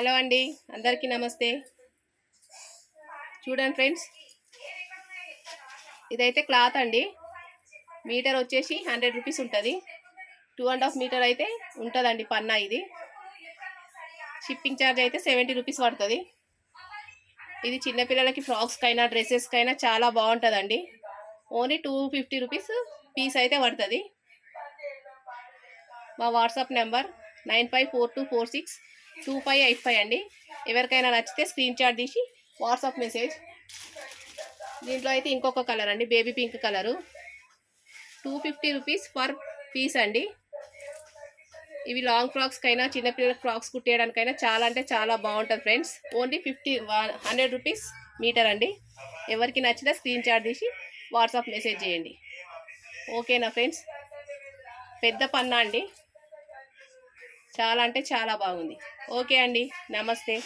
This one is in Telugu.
హలో అండి అందరికీ నమస్తే. చూడండి ఫ్రెండ్స్ ఇదైతే క్లాత్ అండి. మీటర్ వచ్చేసి హండ్రెడ్ రూపీస్ ఉంటుంది. టూ అండ్ హాఫ్ మీటర్ అయితే ఉంటుందండి పన్నా ఇది. షిప్పింగ్ ఛార్జ్ అయితే సెవెంటీ రూపీస్ పడుతుంది. ఇది చిన్నపిల్లలకి ఫ్రాక్స్కైనా డ్రెస్సెస్కైనా చాలా బాగుంటుందండి. Only two fifty rupees piece అయితే పడుతుంది. మా WhatsApp number nine five four two four six two five eight five అండి. ఎవరికైనా నచ్చితే స్క్రీన్ షాట్ తీసి వాట్సాప్ మెసేజ్. దీంట్లో అయితే ఇంకొక కలర్ అండి baby pink colour. Two fifty rupees per piece అండి. ఇవి లాంగ్ ఫ్రాక్స్కైనా చిన్నపిల్లల ఫ్రాక్స్ కుట్టేయడానికైనా చాలా అంటే చాలా బాగుంటుంది friends. Only fifty hundred rupees meter అండి. ఎవరికి నచ్చినా స్క్రీన్ షాట్ తీసి వాట్సాప్ మెసేజ్ చేయండి. ఓకేనా ఫ్రెండ్స్? పెద్ద పన్నా అండి. చాలా అంటే చాలా బాగుంది. ఓకే అండి. నమస్తే.